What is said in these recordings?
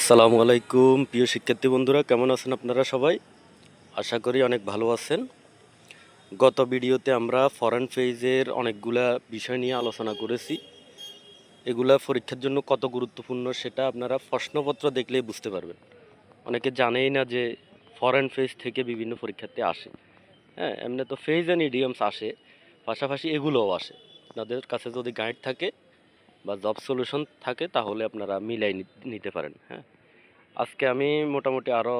আসসালামু আলাইকুম, প্রিয় শিক্ষার্থী বন্ধুরা, কেমন আছেন আপনারা সবাই? আশা করি অনেক ভালো আছেন। গত ভিডিওতে আমরা ফরেন ফেজের অনেকগুলা বিষয় নিয়ে আলোচনা করেছি। এগুলা পরীক্ষার জন্য কত গুরুত্বপূর্ণ সেটা আপনারা প্রশ্নপত্র দেখলেই বুঝতে পারবেন। অনেকে জানেই না যে ফরেন ফেজ থেকে বিভিন্ন পরীক্ষার্থী আসে। হ্যাঁ এমনি তো ফেজ অ্যান্ড ইডিয়ামস আসে, পাশাপাশি এগুলোও আসে। আপনাদের কাছে যদি গাইড থাকে বা জব সলিউশন থাকে, তাহলে আপনারা মিলাই নিতে পারেন হ্যাঁ? আজকে আমি মোটামুটি আরও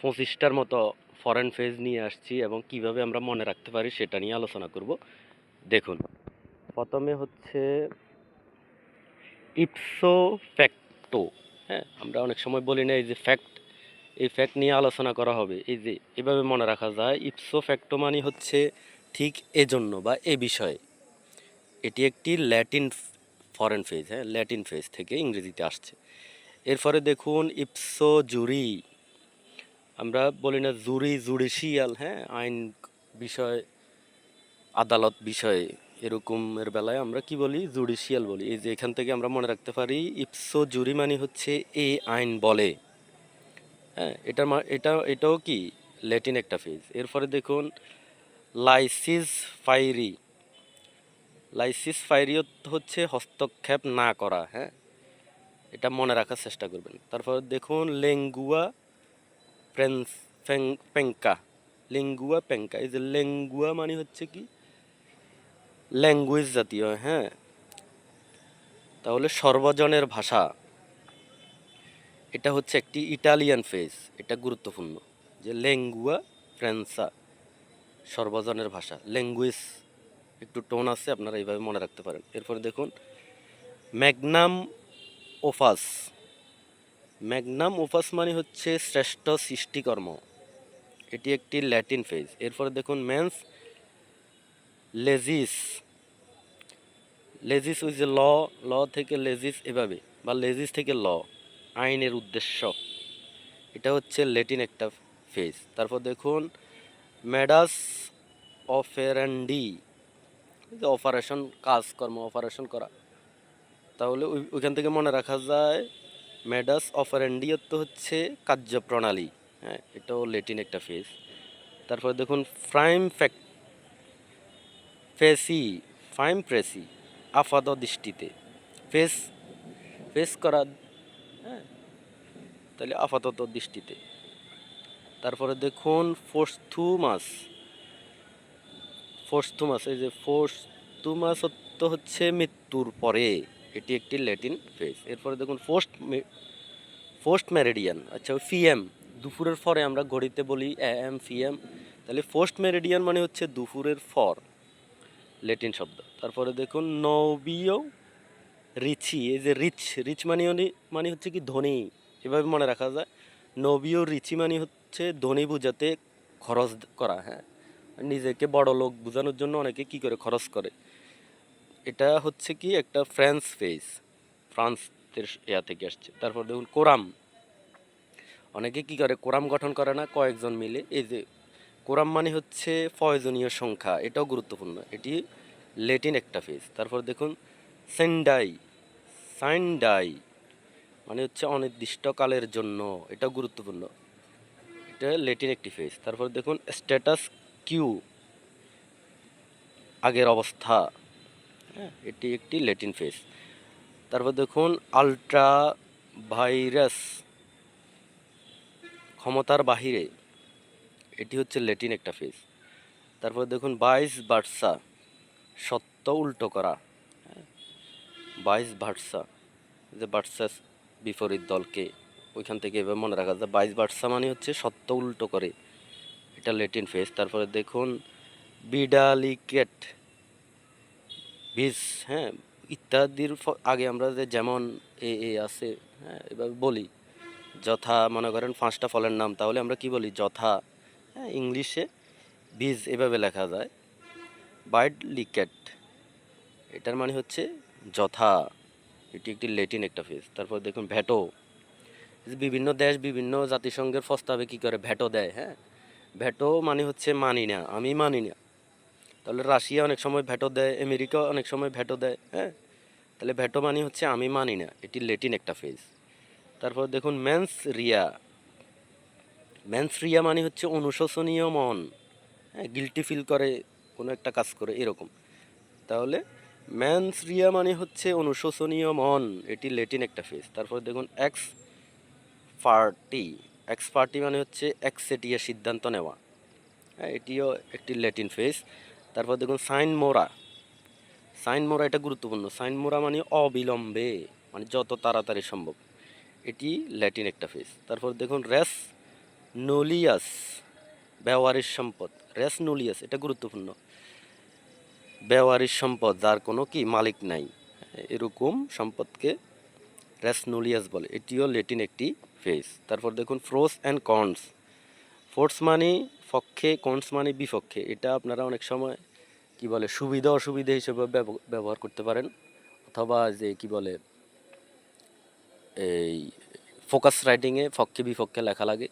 পঁচিশটার মতো ফরেন ফেজ নিয়ে আসছি এবং কীভাবে আমরা মনে রাখতে পারি সেটা নিয়ে আলোচনা করব। দেখুন, প্রথমে হচ্ছে ইপসো ফ্যাক্টো হ্যাঁ? আমরা অনেক সময় বলি না, এই যে ফ্যাক্ট এই ফ্যাক্ট নিয়ে আলোচনা করা হবে। এই যে, এভাবে মনে রাখা যায় ইপসো ফ্যাক্টো মানে হচ্ছে ঠিক এজন্য বা এ বিষয়ে। এটি একটি ল্যাটিন ফরেন ফেজ হ্যাঁ ল্যাটিন ফেজ থেকে ইংরেজিতে আসছে। এরপরে দেখুন, ইপসো জুরি, আমরা বলি না জুরি জুডিশিয়াল হ্যাঁ আইন বিষয়, আদালত বিষয়ে এরকমের বেলায় আমরা কি বলি? জুডিশিয়াল বলি। এই যে এখান থেকে আমরা মনে রাখতে পারি, ইপসো জুরি মানে হচ্ছে এ আইন বলে। হ্যাঁ এটা এটা, এটাও কি? ল্যাটিন একটা ফেজ এরপরে দেখুন, লাইসিস ফাইরি লাইসিস ফাইরিয়ত হচ্ছে হস্তক্ষেপ না করা হ্যাঁ? এটা মনে রাখার চেষ্টা করবেন। তারপর দেখুন, লেঙ্গুয়া প্রেন্স পেঙ্কা। লেঙ্গুয়া পেঙ্কা, এই যে লেঙ্গুয়া মানে হচ্ছে কি? ল্যাঙ্গুয়েজ জাতীয় হ্যাঁ? তাহলে সর্বজনের ভাষা, এটা হচ্ছে একটি ইটালিয়ান ফেজ, এটা গুরুত্বপূর্ণ। যে লেঙ্গুয়া, ফ্রেন্সা, সর্বজনের ভাষা, ল্যাঙ্গুয়েজ একটু টোন আছে, আপনারা এইভাবে মনে রাখতে পারেন। এরপরে দেখুন, ম্যাগনাম ওফাস। ম্যাগনাম ওফাস মানে হচ্ছে শ্রেষ্ঠ সৃষ্টিকর্ম। এটি একটি ল্যাটিন ফেজ এরপরে দেখুন মেন্স লেজিস লেজিস উইজ এ ল ল থেকে লেজিস এভাবে, বা লেজিস থেকে ল আইনের উদ্দেশ্য। এটা হচ্ছে ল্যাটিন একটা ফেজ তারপর দেখুন ম্যাডাস অফেরান্ডি যে অপারেশন কাজকর্ম অপারেশন করা। তাহলে ওইখান থেকে মনে রাখা যায় ম্যাডাস অফারেন্ডিয়ত হচ্ছে কার্যপ্রণালী। হ্যাঁ এটাও লেটিন একটা ফেস তারপরে দেখুন prima facie prima facie আপাত দৃষ্টিতে। ফেস ফেস করা হ্যাঁ তাহলে আপাতত দৃষ্টিতে। তারপরে দেখুন ফোর্থুমাস ফোর্থুমাস এই যে ফোর্থুমাস তো হচ্ছে মৃত্যুর পরে। এটি একটি ল্যাটিন ফেস এরপরে দেখুন পোস্ট পোস্ট মেরিডিয়ান আচ্ছা ফিএম দুপুরের পরে আমরা ঘড়িতে বলি এ এম ফিএম তাহলে পোস্ট মেরিডিয়ান মানে হচ্ছে দুপুরের ফর, ল্যাটিন শব্দ। তারপরে দেখুন নবিও রিচি, এই যে রিচ রিচ মানে মানে হচ্ছে কি ধনী, এভাবে মনে রাখা যায়। নবিও রিচি মানে হচ্ছে ধনী বোঝাতে খরচ করা হ্যাঁ। নিজেকে বড় লোক বোঝানোর জন্য অনেকে কি করে খরচ করে। এটা হচ্ছে কি একটা ফ্রান্স ফেস ফ্রান্সের ইয়া থেকে আসছে। তারপর দেখুন কোরাম। অনেকে কি করে, কোরাম গঠন করে না, কয়েকজন মিলে। এই যে কোরাম মানে হচ্ছে প্রয়োজনীয় সংখ্যা, এটাও গুরুত্বপূর্ণ। এটি লেটিন একটা ফেজ। তারপর দেখুন সেন্ডাই। সাইন্ডাই মানে হচ্ছে অনির্দিষ্টকালের জন্য, এটাও গুরুত্বপূর্ণ। এটা লেটিন একটি ফেজ। তারপর দেখুন স্ট্যাটাস কিউ আগের অবস্থা। হ্যাঁ এটি একটি ল্যাটিন ফেস। তারপর দেখুন আলট্রা ভাইরাস ক্ষমতার বাহিরে এটি হচ্ছে ল্যাটিন একটা ফেস। তারপর দেখুন বাইশ বার্সা সত্য উল্টো করা। হ্যাঁ, বাইশ বার্সা যে বার্সা বিপরীত দলকে ওইখান থেকে এভাবে মনে রাখা যায়। বাইশ বার্সা মানে হচ্ছে সত্য উল্টো করে। এটা লেটিন ফেস তারপরে দেখুন বিডালিকেট বীজ হ্যাঁ ইত্যাদির আগে আমরা যে যেমন এ এ আছে হ্যাঁ এভাবে বলি, যথা মনে করেন পাঁচটা ফলের নাম, তাহলে আমরা কি বলি? যথা হ্যাঁ ইংলিশে বীজ এভাবে লেখা যায় বাইড লিকেট এটার মানে হচ্ছে যথা, এটি একটি লেটিন একটা ফেজ তারপর দেখুন ভ্যাটো বিভিন্ন দেশ বিভিন্ন জাতিসংঘের প্রস্তাবে কি করে ভ্যাটো দেয় হ্যাঁ ভ্যাটো মানে হচ্ছে মানি না আমি মানি না তাহলে রাশিয়া অনেক সময় ভ্যাটো দেয়, আমেরিকা অনেক সময় ভ্যাটো দেয় হ্যাঁ? তাহলে ভ্যাটো মানে হচ্ছে আমি মানি না এটি লেটিন একটা ফেজ তারপর দেখুন, ম্যান্স রিয়া। ম্যান্স রিয়া মানে হচ্ছে অনুশোচনীয় মন হ্যাঁ? গিলটি ফিল করে, কোনো একটা কাজ করে, এরকম। তাহলে ম্যান্স রিয়া মানে হচ্ছে অনুশোচনীয় মন, এটি লেটিন একটা ফেস তারপর দেখুন, এক্স পার্টি এক্স পার্টি মানে হচ্ছে একসেটিয়া সিদ্ধান্ত নেওয়া। হ্যাঁ এটিও একটি ল্যাটিন ফেস তারপর দেখুন, সাইন মোরা। সাইন মোরা এটা গুরুত্বপূর্ণ। সাইন মোরা মানে অবিলম্বে মানে যত তাড়াতাড়ি সম্ভব। এটি ল্যাটিন একটা ফেস তারপর দেখুন, রেস নোলিয়াস ব্যবহারের সম্পদ। রেস নোলিয়াস, এটা গুরুত্বপূর্ণ। ব্যবহারিক সম্পদ, যার কোনো কি মালিক নাই। এরকম সম্পদকে রেস নোলিয়াস বলে। এটিও ল্যাটিন একটি ফেস তারপর দেখুন ফ্রোস অ্যান্ড কর্নস ফোর্স মানে পক্ষে কর্নস মানে বিপক্ষে, এটা আপনারা অনেক সময়, কি বলে, সুবিধা অসুবিধা হিসেবে ব্যব- ব্যবহার করতে পারেন। অথবা যে, কি বলে, এই ফোকাস রাইটিংয়ে পক্ষে, বিপক্ষে লেখা লাগে।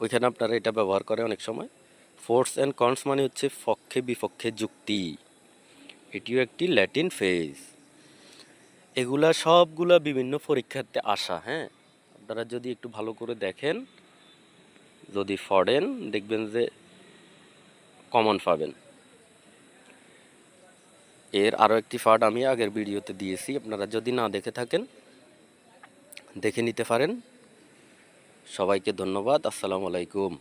ওইখানে আপনারা এটা ব্যবহার করে অনেক সময়। ফোর্স অ্যান্ড কর্নস মানে হচ্ছে পক্ষে, বিপক্ষে যুক্তি। এটিও একটি ল্যাটিন ফেজ এগুলা সবগুলা বিভিন্ন পরীক্ষাতে আসা হ্যাঁ? আপনারা যদি একটু ভালো করে দেখেন, যদি ফরেন দেখবেন যে কমন পাবেন। এর আরও একটি ফার্ড আমি আগের ভিডিওতে দিয়েছি, আপনারা যদি না দেখে থাকেন, দেখে নিতে পারেন। সবাইকে ধন্যবাদ, আসসালামু আলাইকুম।